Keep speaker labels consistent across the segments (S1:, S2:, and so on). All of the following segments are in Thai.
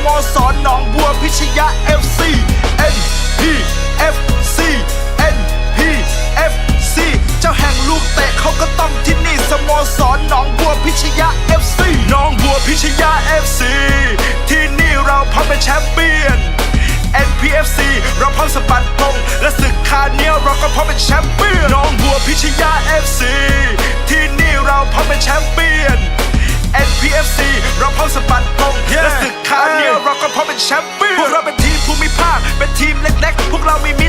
S1: โมสรหนองบัวพิชยา FC NPFC NPFC เจ้าแห่งลูกเตะเขาก็ต้องที่นี่สโมสรหนองบัวพิชยา FC หนองบัวพิชยา FC ที่นี่เราพร้อมเป็นแชมเปี้ยน NPFC เราพร้อมสะบัดธงและศึกคาเนียลเราก็พร้อมเป็นแชมเปี้ยนหน้องบัวพิชยา FC ที่นี่เราพร้อมเป็นแชมเปี้ยน NPFC เราพร้อมสะบัดธงและศึกคาเนียลเราก็พร้อมเป็นแชมเปี้ยนพวกเราเป็นทีมภูมิภาค เป็นทีมเล็กๆ พวกเรามีมิ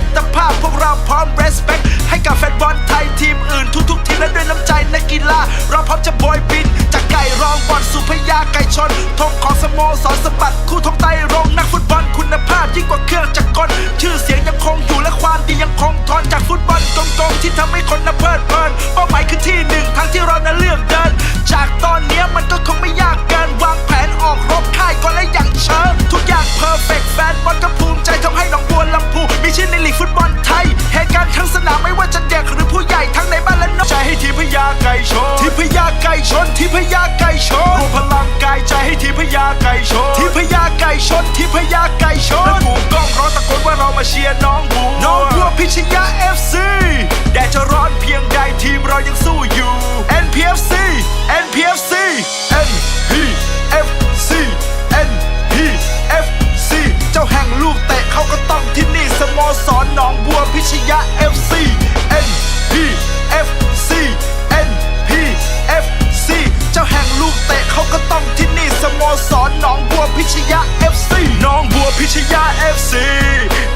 S1: สโมสรหนองบัวพิชยา FC หนองบัวพิชยา FC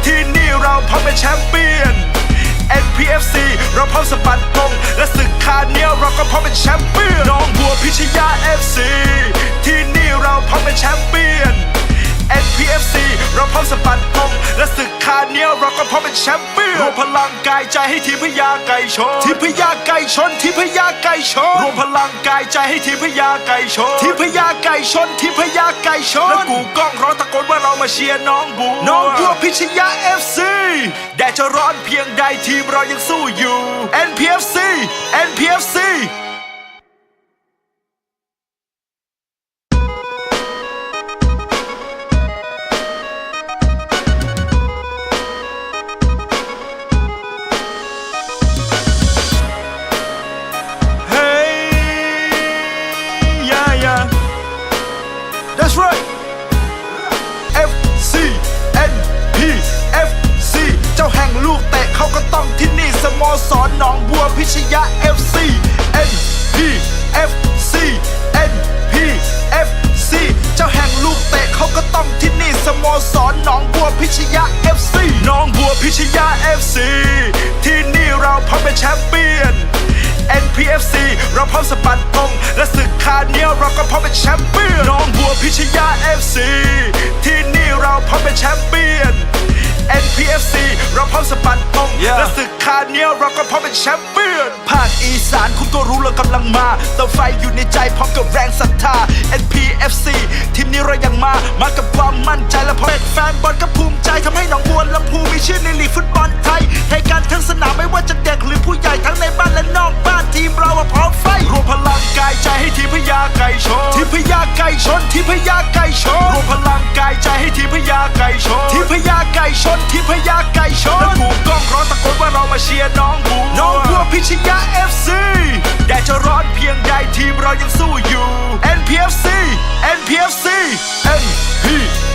S1: ที่นี่เราพร้อมเป็นแชมเปี้ยน NPFC เราพร้อมสปัดธงและศึกคาเนียเราก็พร้อมเป็นแชมเปี้ยนหน้องบัวพิชยา FC ที่นี่เราพร้อมเป็นแชมเปี้ยน NPFC เราพร้อมสะบัดธงและศึกคาเนียเราก็พร้อมเป็นแชมเปี้ยนรวมพลังกายใจให้ทีมพญาไก่ชนทีมพญาไก่ชนทีมพญาไก่ชนรวมพลังกายใจให้ทีมพญาไก่ชนทีมพญาไก่ชนทีมพญาไก่ชนและกูกล้องร้องตะโกนว่าเรามาเชียร์น้องบัวน้องบัวพิชยา FC แดดจะร้อนเพียงใดทีมเรายังสู้อยู่ NPFC NPFC ก็พร้อมเป็นแชมเปี้ยน ภาคอีสานคุณก็รู้เรากำลังมาเติมไฟอยู่ในใจพร้อมกับแรงศรัทธา NPFC ทีมนี้เรายังมา มากับความมั่นใจและพอเป็นแฟนบอลก็ภูมิใจทำให้หนองบัวลำพูมีชื่อในลีกฟุตบอลไทยให้การทั้งสนามไม่ว่าจะเด็กหรือผู้ใหญ่ทั้งในบ้านและนอกบ้านทีมเราอะพร้อมไฟรวมพลังกายใจให้ทีมพญาไก่ชนทีมพญาไก่ชนทีมพญาไก่ชนรวมพลังกายใจให้ทีมพญาไก่ชนทีมพญาไก่ชนทีมพญา ไก่ชนและกูกล้องร้องตะโกนว่าเรามาเชียร์น้องบัวน้องบัวพิชยา FC แดดจะร้อนเพียงใดทีมเรายังสู้อยู่ NPFC NPFC NPFC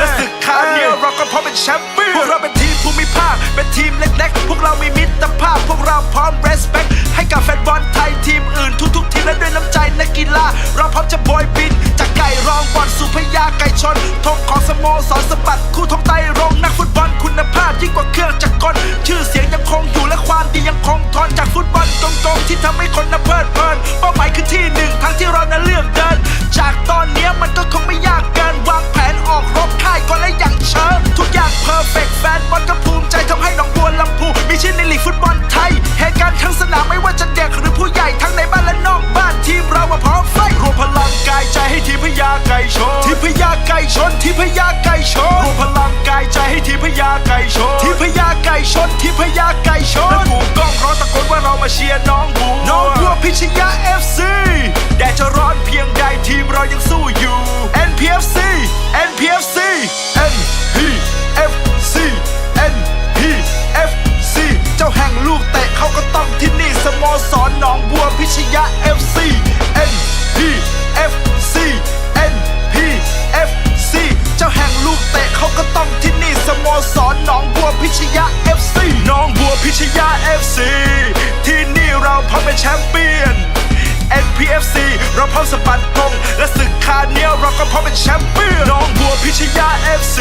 S1: และศึกคาเนียลเราก็พร้อมเป็นแชมเปี้ยนพวกเราเป็นทีม ภูมิภาค เป็นทีมเล็กๆ พวกเรามีมิตรภาพ พวกเราพร้อม respect ให้กับแฟนบอลไทยทีมอื่นทุกๆทีมและด้วยน้ำใจนักกีฬา เราพร้อมจะโบยบิน จากไก่รองบอลสู่พญาไก่ชนธงของสโมสรสะบัดคู่ธงไตรงนักฟุตบอลคุณภาพยิ่งกว่าเครื่องจักรกลชื่อเสียงยังคงอยู่และความดียังคงทนจากฟุตบอลกงๆที่ทำให้คนน่ะเพลิดเพลินเป้าหมายคือที่หนึ่งทางที่เรานั้นเลือกเดิน จากตอนนี้มันก็คงไม่ยากเกินวางแผนออกรบค่ายก่อนและอย เชิญทุกอย่างเพอร์เฟกแฟนบอลก็ภูมิใจทำให้หนองบัวลำพูมีชื่อในลีกฟุตบอลไทยเหตุการณ์ทั้งสนามไม่ว่าจะเด็กหรือผู้ใหญ่ทั้งในบ้านและนอกบ้านทีมเรามาพร้อมไฟรวมพลังกายใจให้ทีมพญาไก่ชนทีมพญาไก่ชนทีมพญาไก่ชนรวมพลังกายใจให้ทีมพญาไก่ชนทีมพญาไก่ชนทีมพญาไก่ชนและกูกล้องร้องตะโกนว่าเรามาเชียร์น้องบัวน้องบัวพิชยา FC แดดจะร้อนเพียงใดทีมเรายังสู้อยู่ NPFC NPFC NPFC สโมสรหนองบัวพิชยา FC NPFC NPFC เจ้าแห่งลูกเตะเขาก็ต้องที่นี่สโมสรหนองบัวพิชยา FC หนองบัวพิชยา FC ที่นี่เราพร้อมเป็นแชมเปี้ยน NPFC เราพร้อมสะบัดธงและศึกคาเนียเราก็พร้อมเป็นแชมเปี้ยนน้องบัวพิชยา FC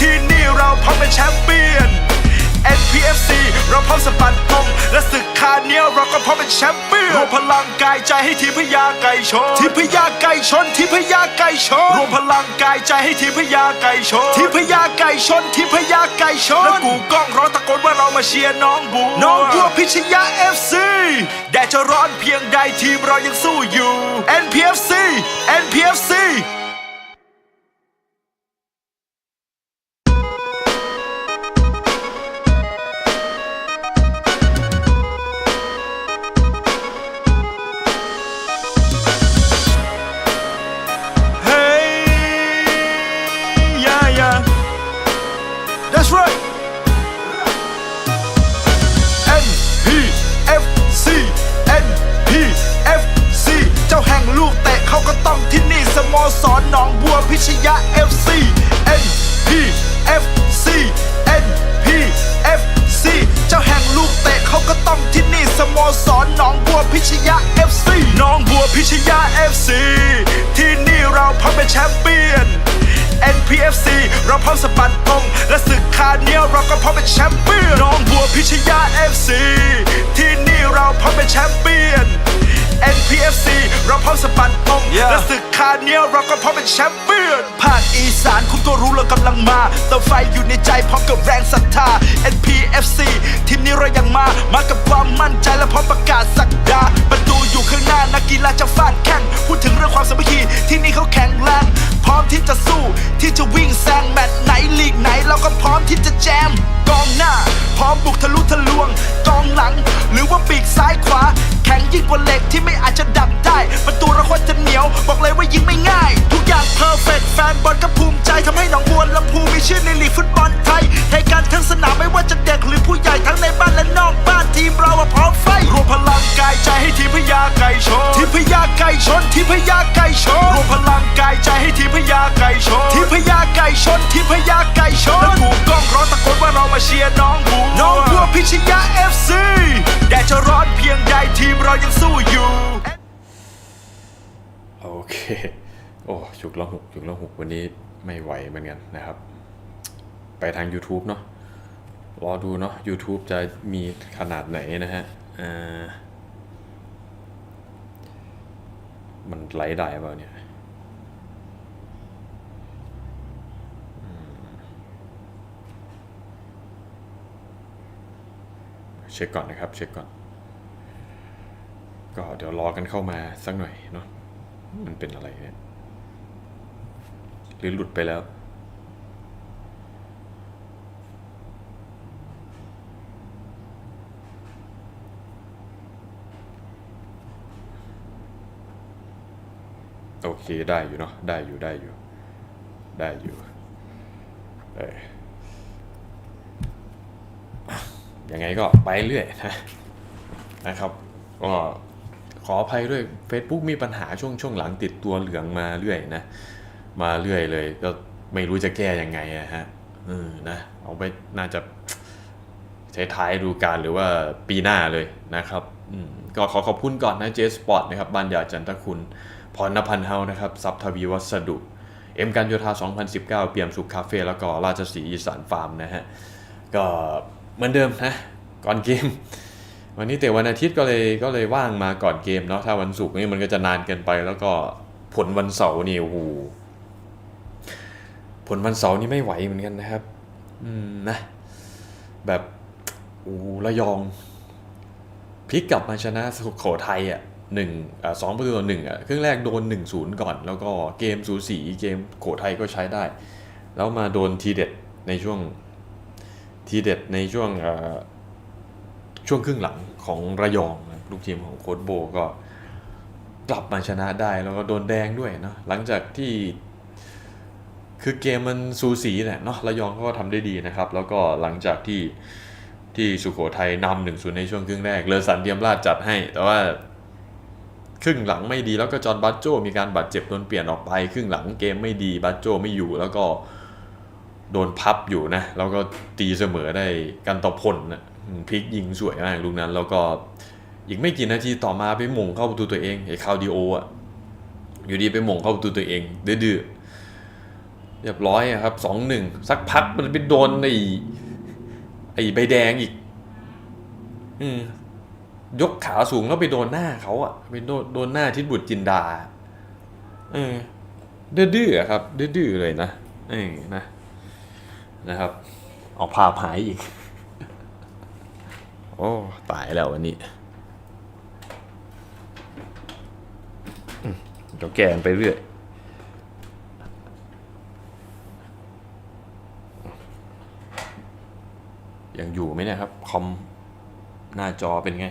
S1: ที่นี่เราพร้อมเป็นแชมเปี้ยน NPFC เราพร้อมสะบัดธงและศึกคาเนียเราก็พร้อมเป็นแชมเปี้ยนรวมพลังกายใจให้ทีมพญาไก่ชนทีมพญาไก่ชนทีมพญาไก่ชนรวมพลังกายใจให้ทีมพญาไก่ชนทีมพญาไก่ชนทีมพญาไก่ชนและกูกล้องร้องตะโกนว่าเรามาเชียร์น้องบัวน้องบัวพิชยา FC แดดจะร้อนเพียงใดทีมเรายังสู้อยู่ NPFC NPFC That's right. NPFC NPFC เจ้าแห่งลูกเตะเขาก็ต้องที่นี่สโมสรหนองบัวพิชยา FC NPFC NPFC เจ้าแห่งลูกเตะเขาก็ต้องที่นี่สโมสรหนองบัวพิชยา FC หนองบัวพิชยา FC ที่นี่เราพร้อมเป็นแชมเปี้ยน NPFC เราพร้อมสะบัดธงและศึกคาเนียเราก็พร้อมเป็นแชมเปี้ยนน้องบัวพิชยา FC ที่นี่เราพร้อมเป็นแชมเปี้ยน NPFC เราพร้อมสะบัดธงและศึกคาเนียเราก็พร้อมเป็นแชมเปี้ยนภาคอีสานคุณก็รู้เรากำลังมาเติมไฟอยู่ในใจพร้อมกับแรงศรัทธา NPFC ทีมนี้เรายังมามากับความมั่นใจและพร้อมประกาศสักดาประตู อยู่ข้างหน้านักกีฬาจะฟาดแข่งพูดถึงเรื่องความสามัคคีที่นี่เขาแข็งแรงพร้อมที่จะสู้ที่จะวิ่งแซงแมตช์ไหนลีกไหนเราก็พร้อมที่จะแจมกองหน้า พร้อมบุกทะลุทะลวง กองหลัง หรือว่าปีกซ้ายขวา แข็งยิ่งกว่าเหล็กที่ไม่อาจจะดับได้ ประตูเราโคตรจะเหนียว บอกเลยว่ายิงไม่ง่าย ทุกอย่างเพอร์เฟกแฟนบอลก็ภูมิใจทำให้หนองบัวลำพูมีชื่อในลีกฟุตบอลไทยให้การทั้งสนามไม่ว่าจะเด็กหรือผู้ใหญ่ทั้งในบ้านและนอกบ้านทีมเราพร้อมไฟ กายใจให้ทีมพญาไก่ชนทีมพญาไก่ชนทีมพญาไก่ชนรวมพลังกายใจให้ทีมพญาไก่ชนทีมพญาไก่ชนทีมพญาไก่ชนและกูกล้องร้องตะโกนว่าเรามาเชียร์น้องบัวน้องบัวพิชยา FC แดดจะร้อนเพียงใดทีมเรายังสู้อยู่
S2: โอเค โอ้ฉุกละหุกฉุกละหุกวันนี้ไม่ไหวเหมือนกันนะครับ ไปทาง YouTube เนาะรอดูเนาะ YouTube จะมีขนาดไหนนะฮะ อ่า มันไลฟ์ได้เปล่าเนี่ยเช็คก่อนนะครับ เช็คก่อน ก็เดี๋ยวรอกันเข้ามาสักหน่อยเนาะมันเป็นอะไรเนี่ย หรือหลุดไปแล้ว โอเคได้อยู่เนาะได้อยู่ได้อยู่ได้อยู่เอออะยังไงก็ไปเรื่อยนะนะครับก็ขออภัยด้วย Facebook มีปัญหาช่วงช่วงหลังติดตัวเหลืองมาเรื่อยนะ มาเรื่อยเลย ก็ไม่รู้จะแก้ยังไงอะฮะเออนะเอาไปน่าจะใช้ท้ายๆดูการหรือว่าปีหน้าเลยนะครับ ก็ขอขอบคุณก่อนนะเจสปอร์ตนะครับบานยาจันทคุณพรณพันธ์เฮานะครับซับทวีวัสดุ เอ็มการโยธา 2019 เปี่ยมสุขคาเฟ่แล้วก็ราชสีห์อีสานฟาร์มนะฮะ ก็เหมือนเดิมนะก่อนเกม วันนี้แต่วันอาทิตย์ก็เลยก็เลยว่างมาก่อนเกมเนาะถ้าวันศุกร์นี่มันก็จะนานเกินไปแล้วก็ผลวันเสาร์นี่โอ้โหผลวันเสาร์นี่ไม่ไหวเหมือนกันนะครับ อืมนะ แบบโอ้ระยอง พลิกกลับมาชนะสุโขทัยอะหนึ่งสองประตูต่อหนึ่งอะครึ่งแรกโดนหนึ่งศูนย์ก่อน แล้วก็เกมสูสีเกมโขทัยก็ใช้ได้ แล้วมาโดนทีเด็ดในช่วงทีเด็ดในช่วงช่วงครึ่งหลังของระยองลูกทีมของโค้ชโบก็กลับมาชนะได้แล้วก็โดนแดงด้วยเนาะหลังจากที่คือเกมมันสูสีแหละเนาะระยองก็ทำได้ดีนะครับ แล้วก็หลังจากที่ ที่สุโขทัยนำหนึ่งศูนย์ในช่วงครึ่งแรก เลอสันเทียมราชจัดให้ แต่ว่า ครึ่งหลังไม่ดีแล้วก็จอห์นบัตโจมีการบาดเจ็บโดนเปลี่ยนออกไป ครึ่งหลังเกมไม่ดีบัตโจไม่อยู่แล้วก็โดนพับอยู่นะ แล้วก็ตีเสมอได้กันต่อพลนะพลิกยิงสวยมากลูกนั้น แล้วก็อีกไม่กี่นาทีต่อมาไปหม่งเข้าประตูตัวเองไอ้คาวดิโออะอยู่ดีไปหม่งเข้าประตูตัวเองดื้อเรียบร้อยครับสองหนึ่งสักพักมันไปโดนอ้ไอ้ ใบแดงอีกอืยกขาสูงแล้วไปโดนหน้าเขาอะไปโดนโดนหน้าทิศบุตรจินดา เออดื้อๆอะครับ ดื้อๆเลยนะเออนะนะครับ เอาภาพหายอีก โอ้ตายแล้ววันนี้เดี๋ยวแกนไปเรื่อย ยังอยู่ไหมเนี่ยครับคอมหน้าจอเป็นไง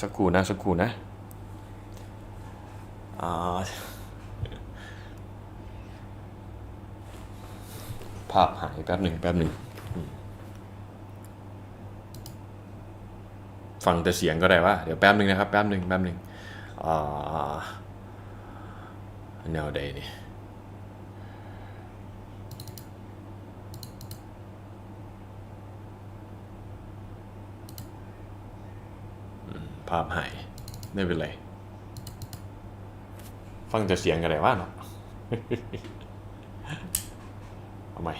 S2: สักครู่นะสักครู่นะภาพหายแป๊บหนึ่งแป๊บหนึ่งฟังแต่เสียงก็ได้ว่าเดี๋ยวแป๊บหนึ่งนะครับแป๊บหนึ่งแป๊บหนึ่งอ่าแนวใดนี่ ภาพหายไม่เป็นไร ฟังแต่เสียงกันเลยว่าเนาะเอาใหม่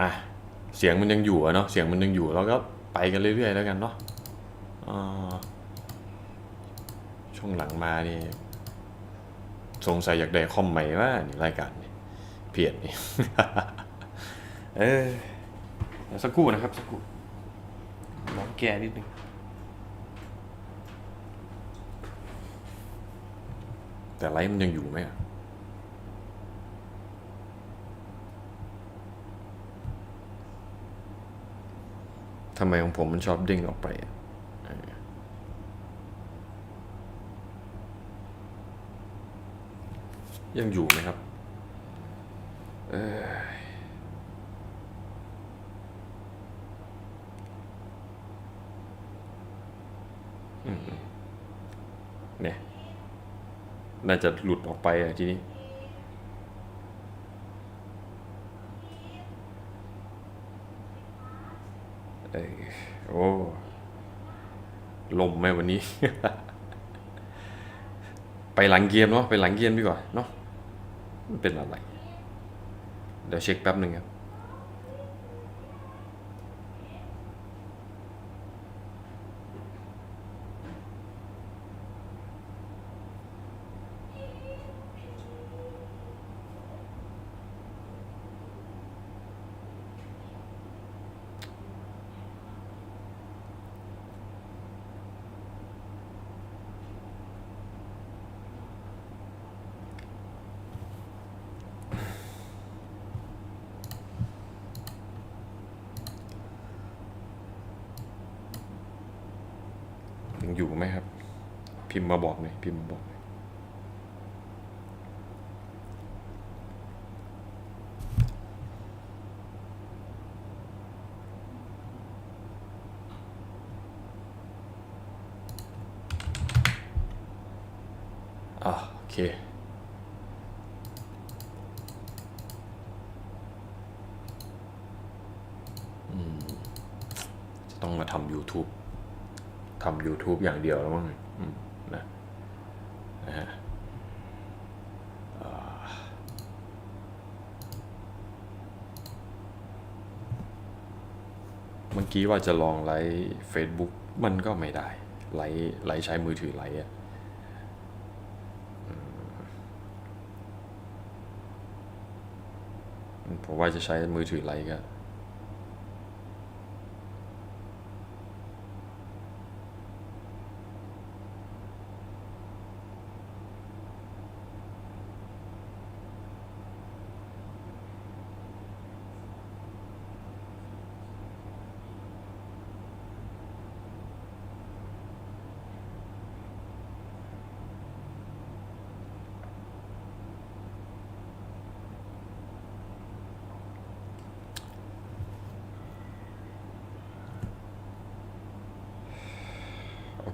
S2: อะเสียงมันยังอยู่อะเนาะเสียงมันยังอยู่เราก็ไปกันเรื่อยๆแล้วกันเนาะช่วงหลังมานี่ สงสัยอยากได้คอมใหม่ว่านี่รายการนี่เพียนนี่เออเดี๋ยสักครู่นะครับสักครู่ลองแกนิดนึงแต่ไลฟ์มันยังอยู่ไหมอะทำไมของผมมันชอบเด้งออกไปอะเออ ยังอยู่ไหมครับ เอออืมเนี่ย น่าจะหลุดออกไปอะทีนี้เอยโอ้ลมไหมวันนี้ ไปหลังเกมเนาะไปหลังเกมดีกว่าเนาะ มันเป็นอะไร เดี๋ยวเช็คแป๊บหนึ่งครับ ยังอยู่ไหมครับ พิมพ์มาบอกหน่อยพิมพ์มาบอกหน่อยอะโอเค YouTube อย่างเดียวแล้วมั้งนะนะฮะเมื่อกี้ว่าจะลองไลฟ์ Facebook มันก็ไม่ได้ ไลฟ์ไลฟ์ใช้มือถือไลฟ์อะผมว่าจะใช้มือถือไลฟ์ก็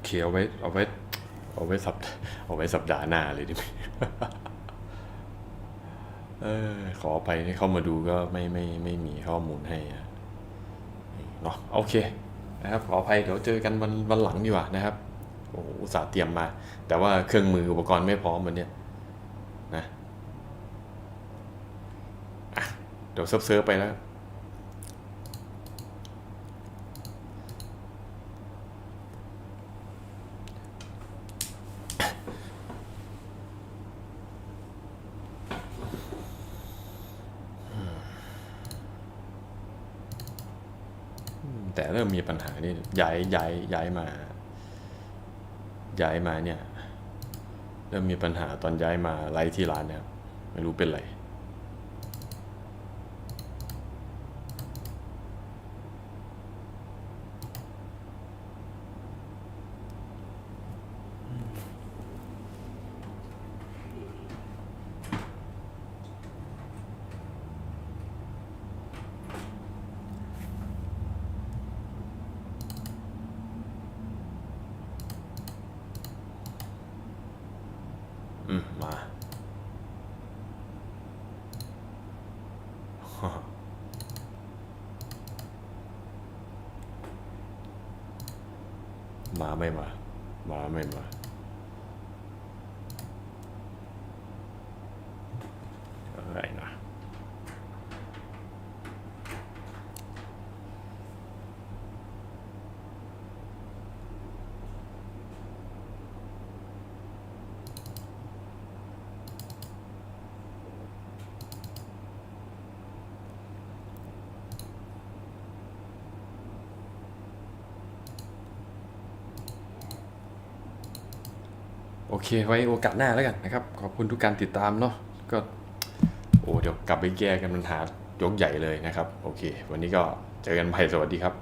S2: เคเอาไว้เอาไว้เอาไว้สัปเอาไว้สัปดาห์หน้าเลยดิเออขอไปที่เข้ามาดูก็ไม่ไม่ไม่มีข้อมูลให้เนาะโอเคนะครับขออภัยเดี๋ยวเจอกันวันวันหลังดีกว่านะครับโอ้อุตส่าห์เตรียมมา แต่ว่าเครื่องมืออุปกรณ์ไม่พร้อมวันเนี้ยนะะเดี๋ยวเซิฟเซิร์ฟไปแล้ว แต่เริ่มมี ปัญหานี่ย้ายย้ายย้ายมาย้ายมาเนี่ยเริ่มมีปัญหาตอนย้ายมาไลฟ์ที่ร้านเนี่ยไม่รู้เป็นไร อืม มา มาไม่มา มาไม่มา เคไว้โอกาสหน้าแล้วกันนะครับ ขอบคุณทุกการติดตามเนาะก็โอ้เดี๋ยวกลับไปแก้กันปัญหายกใหญ่เลยนะครับ โอเค วันนี้ก็เจอกันใหม่สวัสดีครับ